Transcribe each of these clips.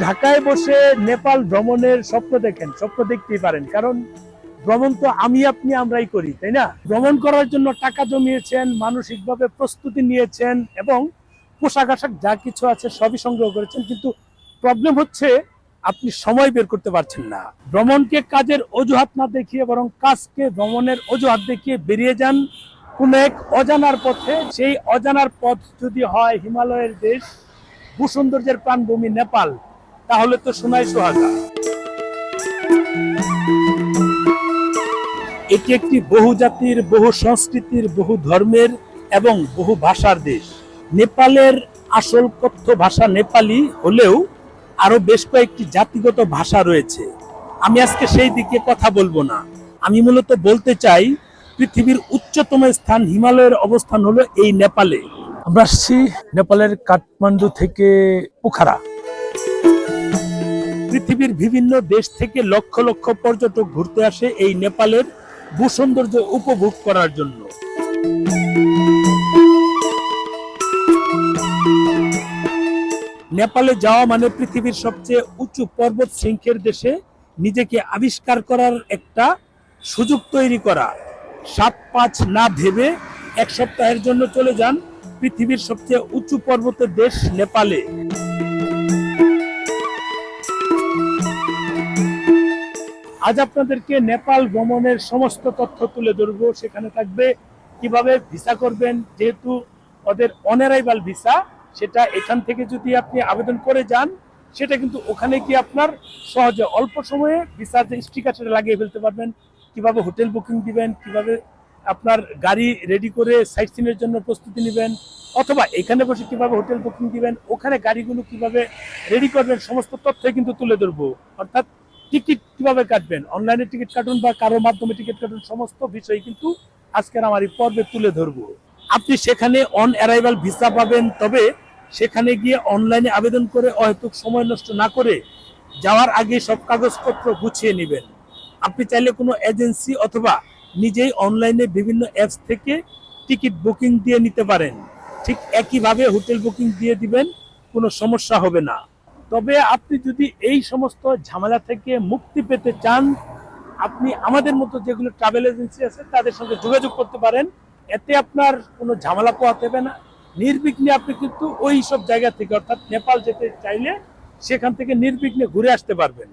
ঢাকায় বসে নেপাল ভ্রমণের স্বপ্ন দেখেন, স্বপ্ন দেখতেই পারেন। কারণ ভ্রমণ তো আমি, আপনি, আমরাই করি, তাই না? ভ্রমণ করার জন্য টাকা জমিয়েছেন, মানসিকভাবে প্রস্তুতি নিয়েছেন এবং পোশাক আশাক যা কিছু আছে সবই সংগ্রহ করেছেন। কিন্তু প্রবলেম হচ্ছে আপনি সময় বের করতে পারছেন না। ভ্রমণকে কাজের অজুহাত না দেখিয়ে বরং কাজকে ভ্রমণের অজুহাত দেখিয়ে বেরিয়ে যান কোন এক অজানার পথে। সেই অজানার পথ যদি হয় হিমালয়ের দেশ, ভূসৌন্দর্যের প্রাণভূমি নেপাল। তাহলে তো সোনাই সোহাগা। এটি একটি বহু জাতির বহু সংস্কৃতির, বহু ধর্মের এবং বহু ভাষার দেশ। নেপালের আসল কথ্য ভাষা নেপালি হলেও আরও বেশ কয়েকটি জাতিগত ভাষা রয়েছে। আমি আজকে সেই দিকে কথা বলব না। আমি মূলত বলতে চাই, পৃথিবীর উচ্চতম স্থান হিমালয়ের অবস্থান হলো এই নেপালে। আমরা আসছি নেপালের কাঠমান্ডু থেকে পোখারা। পৃথিবীর বিভিন্ন দেশ থেকে লক্ষ লক্ষ পর্যটক ঘুরতে আসে এই নেপালের ভূসৌন্দর্য উপভোগ করার জন্য। নেপালে যাওয়া মানে পৃথিবীর সবচেয়ে উঁচু পর্বত শৃঙ্খের দেশে নিজেকে আবিষ্কার করার একটা সুযোগ তৈরি করা। সাত পাঁচ না ভেবে এক সপ্তাহের জন্য চলে যান পৃথিবীর সবচেয়ে উঁচু পর্বতের দেশ নেপালে। আজ আপনাদেরকে নেপাল ভ্রমণের সমস্ত তথ্য তুলে ধরবো। সেখানে থাকবে কীভাবে ভিসা করবেন, যেহেতু ওদের অনারাইভাল ভিসা, সেটা এখান থেকে যদি আপনি আবেদন করে যান, সেটা কিন্তু ওখানে কি আপনার সহজে অল্প সময়ে ভিসা যে স্টিকার সেটা লাগিয়ে ফেলতে পারবেন। কীভাবে হোটেল বুকিং দিবেন, কীভাবে আপনার গাড়ি রেডি করে সাইট সিনের জন্য প্রস্তুতি নেবেন, অথবা এখানে বসে কীভাবে হোটেল বুকিং দিবেন, ওখানে গাড়িগুলো কীভাবে রেডি করবেন, সমস্ত তথ্যই কিন্তু তুলে ধরবো। অর্থাৎ টিকিট কীভাবে কাটবেন? অনলাইনে টিকিট কাটুন বা কারোর মাধ্যমে টিকিট কাটুন, সমস্ত বিষয় কিন্তু আজকের আমার এই পর্বে তুলে ধরবো। আপনি সেখানে অন অ্যারাইভাল ভিসা পাবেন, তবে সেখানে গিয়ে অনলাইনে আবেদন করে অহেতুক সময় নষ্ট না করে যাওয়ার আগে সব কাগজপত্র গুছিয়ে নেবেন। আপনি চাইলে কোনো এজেন্সি অথবা নিজেই অনলাইনে বিভিন্ন অ্যাপস থেকে টিকিট বুকিং দিয়ে নিতে পারেন। ঠিক একইভাবে হোটেল বুকিং দিয়ে দিবেন, কোনো সমস্যা হবে না। তবে আপনি যদি এই সমস্ত ঝামেলা থেকে মুক্তি পেতে চান, আপনি আমাদের মতো যেগুলো ট্রাভেল এজেন্সি আছে তাদের সঙ্গে যোগাযোগ করতে পারেন। এতে আপনার কোনো ঝামেলা পোহাতে হবে না। নির্বিঘ্নে আপনি কিন্তু ওই সব জায়গা থেকে, অর্থাৎ নেপাল যেতে চাইলে সেখান থেকে নির্বিঘ্নে ঘুরে আসতে পারবেন।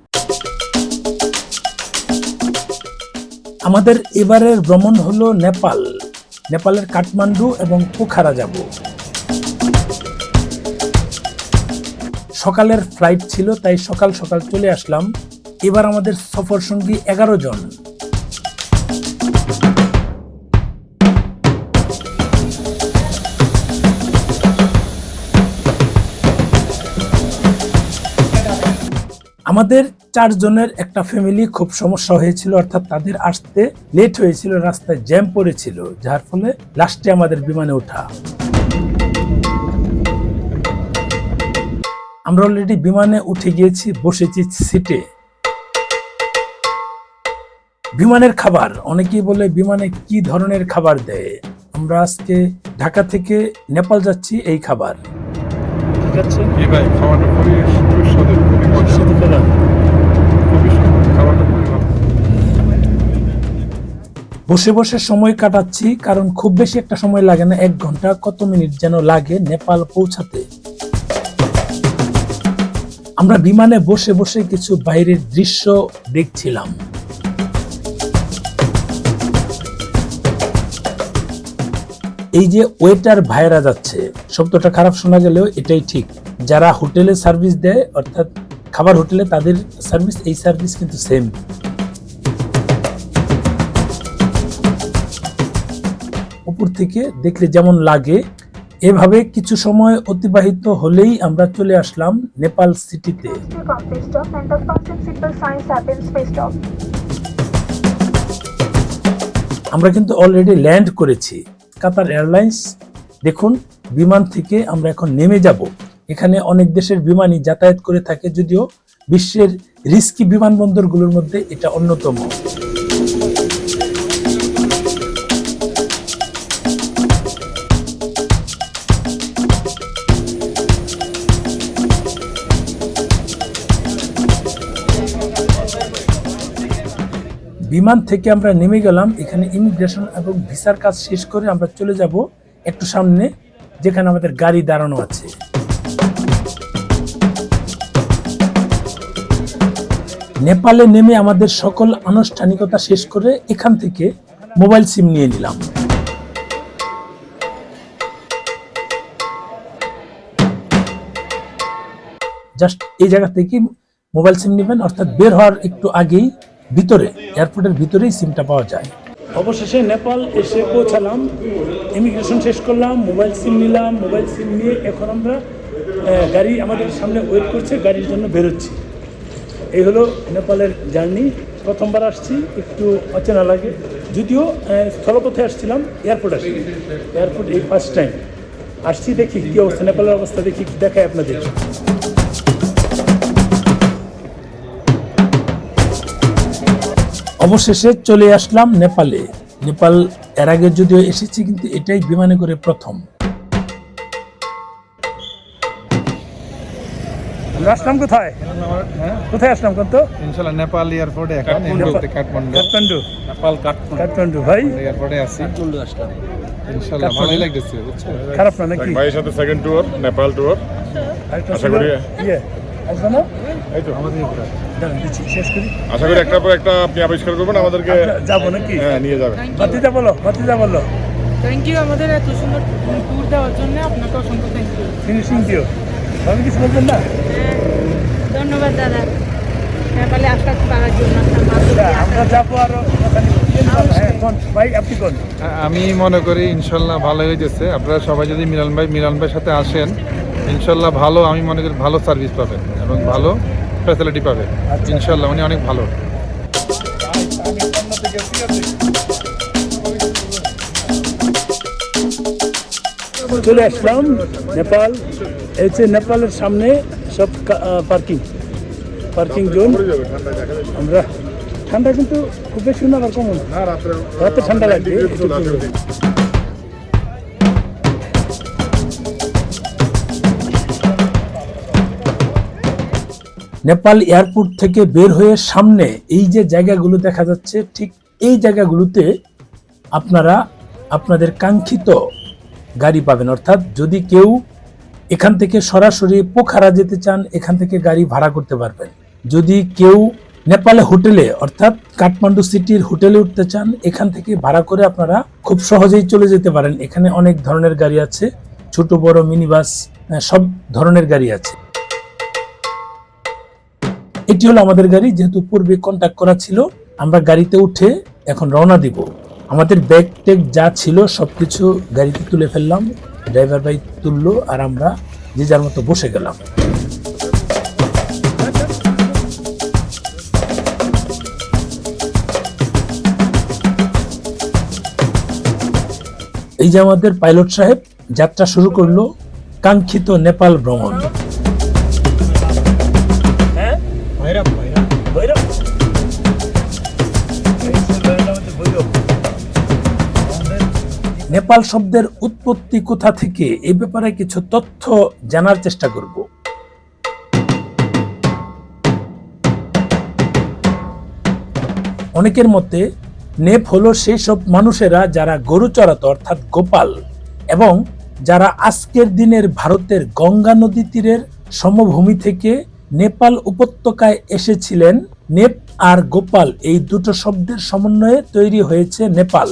আমাদের এবারের ভ্রমণ হলো নেপাল। নেপালের কাঠমান্ডু এবং পোখারা যাব সকালের ফ্লাইট ছিল, তাই সকাল সকাল চলে আসলাম। এবার আমাদের সফর সঙ্গী এগারো জন। আমাদের চারজনের একটা ফ্যামিলি খুব সমস্যা হয়েছিল, অর্থাৎ তাদের আসতে লেট হয়েছিল, রাস্তায় জ্যাম পড়েছিল, যার ফলে লাস্টে আমাদের বিমানে ওঠা। আমরা অলরেডি বিমানে উঠে গিয়েছি বসেছি সিটে বিমানের খাবার অনেকেই বলে বিমানে কি ধরনের খাবার দেয়? আমরা আজকে ঢাকা থেকে নেপাল যাচ্ছি এই খাবার। ঠিক আছে। ভাই খাবারটা খুবই সুস্বাদু বসে বসে সময় কাটাচ্ছি কারণ খুব বেশি একটা সময় লাগে না এক ঘণ্টা কত মিনিট যেন লাগে নেপাল পৌঁছাতে। আমরা বিমানে বসে বসে কিছু বাইরের দৃশ্য দেখছিলাম। এই যে ওয়েটার ভাইরা যাচ্ছে, শব্দটা খারাপ শোনা গেলেও এটাই ঠিক। যারা হোটেলে সার্ভিস দেয়, অর্থাৎ খাবার হোটেলে তাদের সার্ভিস, এই সার্ভিস কিন্তু সেম। উপর থেকে দেখলে যেমন লাগে এভাবে কিছু সময় অতিবাহিত হলেই আমরা চলে আসলাম নেপাল সিটিতে. আমরা কিন্তু অলরেডি ল্যান্ড করেছি। কাতার এয়ারলাইন্স দেখুন, বিমান থেকে আমরা এখন নেমে যাব। এখানে অনেক দেশের বিমানই যাতায়াত করে থাকে, যদিও বিশ্বের রিস্কি বিমানবন্দরগুলোর মধ্যে এটা অন্যতম। বিমান থেকে আমরা নেমে গেলাম। এখানে ইমিগ্রেশন এবং ভিসার কাজ শেষ করে আমরা চলে যাব একটু সামনে, যেখানে আমাদের গাড়ি দাঁড়ানো আছে। নেপালে নেমে আমাদের সকল আনুষ্ঠানিকতা শেষ করে এখান থেকে মোবাইল সিম নিয়ে নিলাম। জাস্ট এই জায়গা থেকে মোবাইল সিম নেবেন, অর্থাৎ বের হওয়ার একটু আগেই ভিতরে এয়ারপোর্টের ভিতরেই সিমটা পাওয়া যায়। অবশেষে নেপাল এসে পৌঁছালাম ইমিগ্রেশন শেষ করলাম মোবাইল সিম নিলাম মোবাইল সিম নিয়ে এখন আমরা গাড়ি আমাদের সামনে ওয়েট করছে, গাড়ির জন্য বেরোচ্ছি। এই হলো নেপালের জার্নি। প্রথমবার আসছি, একটু অচেনা লাগে। যদিও স্থলপথে আসছিলাম এয়ারপোর্ট আসছি। এয়ারপোর্ট এই ফার্স্ট টাইম আসছি দেখি কী অবস্থা, নেপালের অবস্থা দেখি দেখায় আপনাদের। অবশেষে চলে আসলাম নেপালে। নেপাল এর আগে যদিও এসেছি কিন্তু এটাই বিমানে করে প্রথম। আসলাম কোথায়? হ্যাঁ কোথায় আসলাম কত? ইনশাল্লাহ নেপাল এয়ারপোর্টে এখন কাঠমান্ডু। কাঠমান্ডু। কাঠমান্ডু। নেপাল কাঠমান্ডু। কাঠমান্ডু ভাই। এয়ারপোর্টে আছি। ইনশাল্লাহ ভালোই লাগতেছে খারাপ না নাকি? ভাইয়ের সাথে সেকেন্ড ট্যুর নেপাল ট্যুর আরেকটা আশা করি- আসবে না? এই তো দাঁড়ান, দিচ্ছি, শেষ করি। আশা করি একটার পর একটা আপনি আবিষ্কার করবেন আমাদেরকে যাব নাকি? হ্যাঁ নিয়ে যাবেন। বাতিজা বলো বাতিজা বলো। থ্যাংক ইউ আমাদের এত সুন্দর ট্যুর দেওয়ার জন্য আপনাকে অসংখ্য থ্যাংক ইউ ফিনিশিং দিও। আমি কিছু বলবেন না? ধন্যবাদ দাদা। নেপালে জন্য আপনার আচ্ছা, মাধ্যমে আমরা যাব আরও হ্যাঁ কোন? ভাই আপনি আমি মনে করি ইনশাল্লাহ ভালো হয়ে যাচ্ছে আপনারা সবাই যদি মিলন ভাই মিলন ভাইয়ের সাথে আসেন ইনশাল্লাহ ভালো আমি মনে করি ভালো সার্ভিস পাবেন এবং ভালো ফ্যাসিলিটি পাবেন। ইনশাল্লাহ উনি অনেক ভালো। চলে আসলাম নেপাল। এই হচ্ছে নেপালের সামনে সব পার্কিং পার্কিং জোন আমরা ঠান্ডা কিন্তু খুব বেশি না আর কম না। রাতে ঠান্ডা লাগবে। নেপাল এয়ারপোর্ট থেকে বের হয়ে সামনে এই যে জায়গাগুলো দেখা যাচ্ছে, ঠিক এই জায়গাগুলোতে আপনারা আপনাদের কাঙ্ক্ষিত গাড়ি পাবেন। অর্থাৎ যদি কেউ এখান থেকে সরাসরি পোখারা যেতে চান, এখান থেকে গাড়ি ভাড়া করতে পারবেন। যদি কেউ নেপালে হোটেলে, অর্থাৎ কাঠমান্ডু সিটির হোটেলে উঠতে চান, এখান থেকে ভাড়া করে আপনারা খুব সহজেই চলে যেতে পারেন। এখানে অনেক ধরনের গাড়ি আছে, ছোট, বড় মিনি বাস সব ধরনের গাড়ি আছে। এটি হলো আমাদের গাড়ি, যেহেতু পূর্বে কন্ট্যাক্ট করা ছিল, আমরা গাড়িতে উঠে এখন রওনা দিব। আমাদের ব্যাগ টেক যা ছিল, সবকিছু গাড়িতে তুলে ফেললাম ড্রাইভার ভাই তুললো, আর আমরা যে যার মতো বসে গেলাম। এই যে আমাদের পাইলট সাহেব, যাত্রা শুরু করল, কাঙ্ক্ষিত নেপাল ভ্রমণ। ভৈরব নেপাল শব্দের উৎপত্তি কোথা থেকে? এ ব্যাপারে কিছু তথ্য জানার চেষ্টা করব। অনেকের মতে, নেপ হলো সেই সব মানুষেরা যারা গরু চড়াতো, অর্থাৎ গোপাল, এবং যারা আজকের দিনের ভারতের গঙ্গা নদী তীরের সমভূমি থেকে নেপাল উপত্যকায় এসেছিলেন নেপ আর গোপাল। এই দুটো শব্দের সমন্বয়ে তৈরি হয়েছে নেপাল।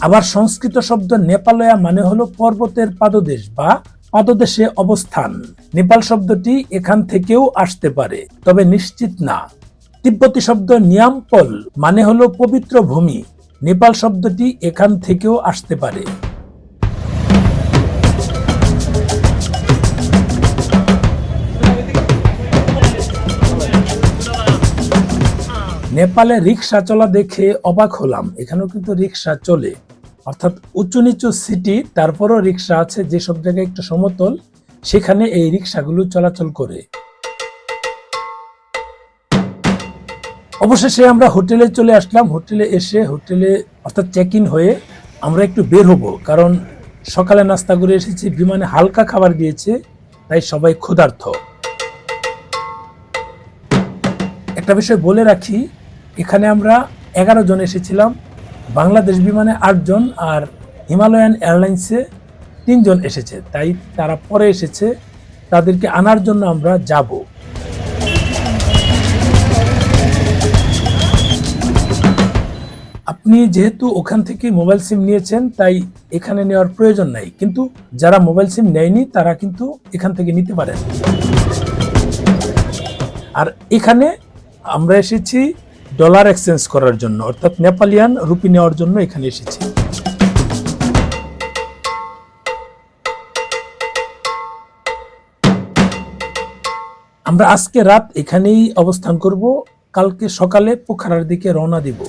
আবার সংস্কৃত শব্দ নেপালয়া মানে হলো পর্বতের পাদদেশ বা পাদদেশে অবস্থান। নেপাল শব্দটি এখান থেকেও আসতে পারে, তবে নিশ্চিত না। তিব্বতী শব্দ নিয়ামপল মানে হলো পবিত্র ভূমি। নেপাল শব্দটি এখান থেকেও আসতে পারে। নেপালে রিক্সা চলা দেখে অবাক হলাম। এখানেও কিন্তু রিক্সা চলে। অর্থাৎ উঁচু নিচু সিটি, তারপরও রিক্সা আছে যেসব জায়গায় একটু সমতল, সেখানে এই রিক্সাগুলো চলাচল করে। অবশেষে আমরা হোটেলে চলে আসলাম। হোটেলে এসে হোটেলে অর্থাৎ চেক ইন হয়ে আমরা একটু বের হব। কারণ সকালে নাস্তা করে এসেছি, বিমানে হালকা খাবার দিয়েছে, তাই সবাই ক্ষুধার্থ একটা বিষয় বলে রাখি এখানে আমরা এগারো জন এসেছিলাম, বাংলাদেশ বিমানে আটজন আর হিমালয়ান এয়ারলাইন্সে তিনজন এসেছে, তাই তারা পরে এসেছে, তাদেরকে আনার জন্য আমরা যাব। আপনি যেহেতু ওখান থেকে মোবাইল সিম নিয়েছেন, তাই এখানে নেওয়ার প্রয়োজন নাই, কিন্তু যারা মোবাইল সিম নেয়নি, তারা কিন্তু এখান থেকে নিতে পারেন। আর এখানে আমরা এসেছি ডলার এক্সচেঞ্জ করার জন্য, অর্থাৎ নেপালিয়ান রুপি নেওয়ার জন্য এখানে এসেছে। আমরা আজকে রাত এখানেই অবস্থান করব। কালকে সকালে পোখারার দিকে রওনা দিব।